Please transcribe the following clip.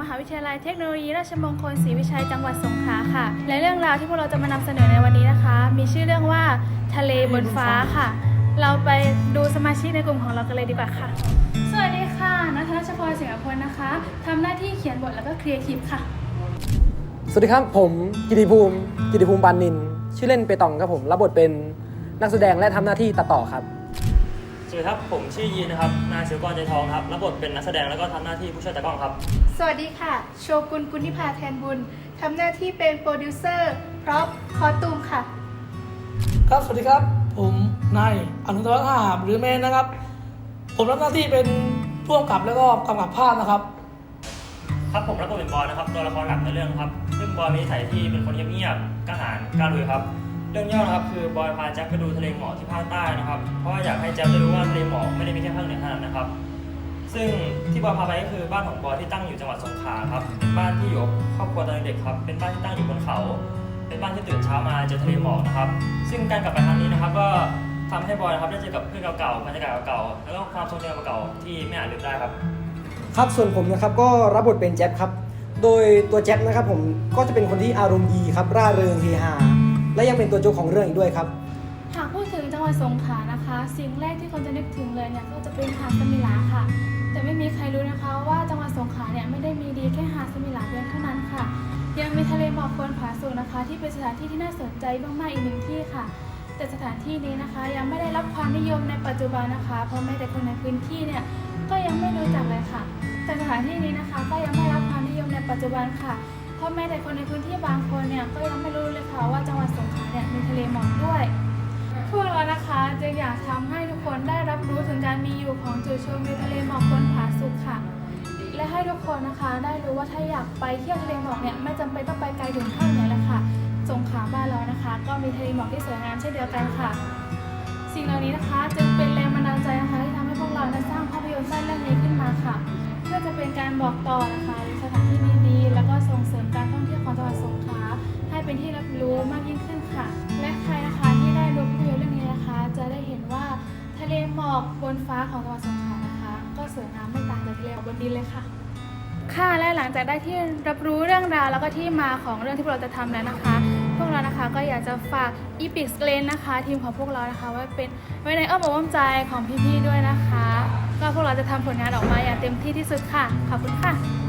มหาวิทยาลัยเทคโนโลยีราชมงคลศรีวิชัยจังหวัดสงขลาค่ะ และเรื่องราวที่พวกเราจะมานำเสนอในวันนี้นะคะ มีชื่อเรื่องว่าทะเลบนฟ้าค่ะ เราไปดูสมาชิกในกลุ่มของเรากันเลยดีกว่าค่ะ สวัสดีค่ะนัทนัชพรเสียงพลนะคะทำหน้าที่เขียนบทแล้วก็ครีเอทีฟค่ะ สวัสดีครับผมกิติภูมิ กิติภูมิปานนิน ชื่อเล่นเปตองครับผมรับบทเป็นนักแสดงและทำหน้าที่ตัดต่อครับ สวัสดีครับ ผมชื่อยีนนะครับ นายศิวกรใจทองครับ รับบทเป็นนักแสดงแล้วก็ทำหน้าที่ผู้ช่วยตากล้องครับ สวัสดีค่ะ โชกุนกุณิพาแทนบุญทำหน้าที่เป็นโปรดิวเซอร์พร็อพคอตูมค่ะ ครับ สวัสดีครับ ผมนายอนุทวัฒน์หาบหรือแมนนะครับ ผมรับหน้าที่เป็นผู้กำกับแล้วก็กำกับภาพนะครับ ครับผมรับบทเป็นบอยนะครับ ตัวละครหลักในเรื่องครับ ซึ่งบอยมีนิสัยที่เป็นคนเงียบๆกล้าหาญกล้าลุยครับเรื่องย่อนะครับคือบอยพาแจ็คไปดูทะเลหมอกที่ภาคใต้นะครับ เพราะว่าอยากให้แจ็คได้รู้ว่าทะเลหมอกไม่ได้มีแค่ภาคเหนือเท่านั้นนะครับ ซึ่งที่บอยพาไปก็คือบ้านของบอยที่ตั้งอยู่จังหวัดสงขลาครับบ้านที่อยู่ครอบครัวตอนเด็กครับ เป็นบ้านที่ตั้งอยู่บนเขา เป็นบ้านที่ตื่นเช้ามาเจอทะเลหมอกนะครับ ซึ่งการกลับไปครั้งนี้นะครับ ก็ทำให้บอยนะครับได้เจอกับเพื่อนเก่าๆบรรยากาศเก่าๆแล้วก็ความทรงจำเก่าๆที่ไม่อาจลืมได้ครับ ครับส่วนผมนะครับก็รับบทเป็นแจ๊บครับ โดยตัวแจ๊บนะครับผมก็จะเป็นคนที่อารมณ์ดีครับร่าเริงเฮฮา และยังเป็นตัวโจ๊กของเรื่องอีกด้วยครับ หากพูดถึงจังหวัดสงขลานะคะ สิ่งแรกที่คนจะนึกถึงเลยเนี่ยก็จะเป็นหาดสมิลาค่ะ แต่ไม่มีใครรู้นะคะว่าจังหวัดสงขลาเนี่ยไม่ได้มีดีแค่หาดสมิลาเพียงเท่านั้นค่ะ ยังมีทะเลหมอกบนผาสูงนะคะ ที่เป็นสถานที่ที่น่าสนใจมากๆอีกหนึ่งที่ค่ะ แต่สถานที่นี้นะคะ ยังไม่ได้รับความนิยมในปัจจุบันนะคะเพราะแม้แต่คนในพื้นที่เนี่ยก็ยังไม่รู้จักเลยค่ะ แต่สถานที่นี้นะคะก็ยังไม่รับความนิยมในปัจจุบันค่ะ เพราะแม้แต่คนในพื้นที่บางคนเนี่ยก็ยังไม่รู้เลยค่ะว่าจังหวัดสงขลาเนี่ยมีทะเลหมอกด้วย พวกเรานะคะจึงอยากทำให้ทุกคนได้รับรู้ถึงการมีอยู่ของจุดชมวิวทะเลหมอกบนผาสุกค่ะ และให้ทุกคนนะคะได้รู้ว่าถ้าอยากไปเที่ยวทะเลหมอกเนี่ยไม่จำเป็นต้องไปไกลถึงภาคเหนือเลยค่ะสงขลาบ้านเรานะคะ ก็มีทะเลหมอกที่สวยงามเช่นเดียวกันค่ะ สิ่งเหล่านี้นะคะจึงเป็นแรงบันดาลใจนะคะที่ทำให้พวกเราได้สร้างภาพยนตร์สั้นเรื่องนี้ขึ้นมาค่ะ เพื่อจะเป็นการบอกต่อนะคะสถานที่ดีๆแล้ ส่งเสริมการท่องเที่ยวของจังหวัดสงขลาให้เป็นที่รับรู้มากยิ่งขึ้นค่ะ และใครนะคะที่ได้ดูภาพยนตร์เรื่องนี้นะคะ จะได้เห็นว่าทะเลหมอกบนฟ้าของจังหวัดสงขลานะคะ ก็สวยงามไม่ต่างจากทะเลหมอกบนดินเลยค่ะ ค่ะและหลังจากได้ที่รับรู้เรื่องราวแล้วก็ที่มาของเรื่องที่พวกเราจะทำแล้วนะคะพวกเรานะคะก็อยากจะฝาก e p i c s l a n นะคะ ทีมของพวกเรานะคะไว้เป็นไว้ในอ้อมอกอ้อมใจของพี่ๆด้วยนะคะ ก็พวกเราจะทำผลงานออกมาอย่างเต็มที่ที่สุดค่ะ ขอบคุณค่ะ